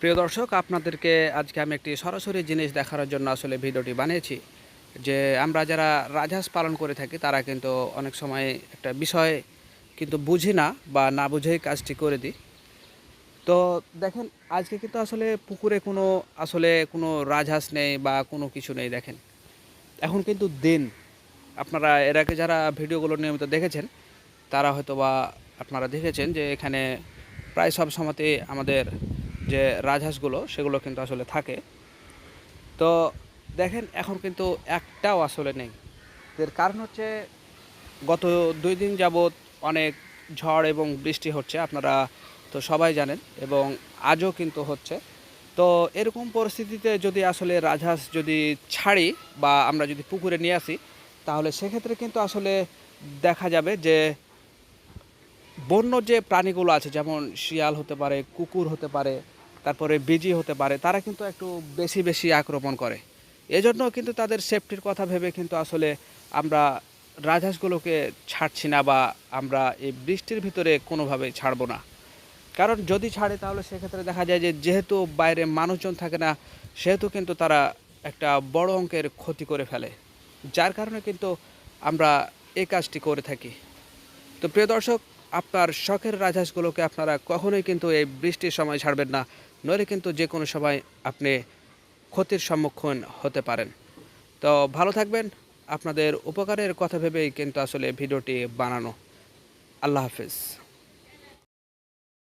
প্রিয় দর্শক, আপনাদেরকে আজকে আমি একটি সরাসরি জিনিস দেখানোর জন্য আসলে ভিডিওটি বানিয়েছি যে আমরা যারা রাজহাঁস পালন করে থাকি, তারা কিন্তু অনেক সময় একটা বিষয় কিন্তু বুঝি না বা না বুঝেই কাজটি করে দিই। তো দেখেন, আজকে কিন্তু আসলে পুকুরে কোনো আসলে কোনো রাজহাঁস নেই বা কোনো কিছু নেই, দেখেন। এখন কিন্তু দিন। আপনারা, এর আগে যারা ভিডিওগুলো নিয়মিত দেখেছেন, তারা হয়তো বা আপনারা দেখেছেন যে এখানে প্রায় সব সময়তে আমাদের যে রাজহাঁসগুলো, সেগুলো কিন্তু আসলে থাকে। তো দেখেন, এখন কিন্তু একটাও আসলে নেই। এর কারণ হচ্ছে, গত দুই দিন যাবৎ অনেক ঝড় এবং বৃষ্টি হচ্ছে, আপনারা তো সবাই জানেন, এবং আজও কিন্তু হচ্ছে। তো এরকম পরিস্থিতিতে যদি আসলে রাজহাঁস যদি ছাড়ি বা আমরা যদি পুকুরে নিয়ে আসি, তাহলে সেক্ষেত্রে কিন্তু আসলে দেখা যাবে যে, বন্য যে প্রাণীগুলো আছে, যেমন শিয়াল হতে পারে, কুকুর হতে পারে তারপরে বিজি হতে পারে, তারা কিন্তু একটু বেশি বেশি আক্রমণ করে। এজন্য কিন্তু তাদের সেফটির কথা ভেবে কিন্তু আসলে আমরা রাজহাঁসগুলোকে ছাড়ছি না বা আমরা এই বৃষ্টির ভিতরে কোনোভাবেই ছাড়বো না। কারণ যদি ছাড়ে তাহলে সেক্ষেত্রে দেখা যায় যে যেহেতু বাইরে মানুষজন থাকে না, সেহেতু কিন্তু তারা একটা বড় অঙ্কের ক্ষতি করে ফেলে। যার কারণে কিন্তু আমরা এই কাজটি করে থাকি। তো প্রিয় দর্শক, আপনার শখের রাজহাঁসগুলোকে আপনারা কখনোই কিন্তু এই বৃষ্টির সময় ছাড়বেন না। নইলে কিন্তু যে কোনো সময় আপনি ক্ষতির সম্মুখীন হতে পারেন। তো ভালো থাকবেন। আপনাদের উপকারের কথা ভেবেই কিন্তু আসলে ভিডিওটি বানানো। আল্লাহ হাফিজ।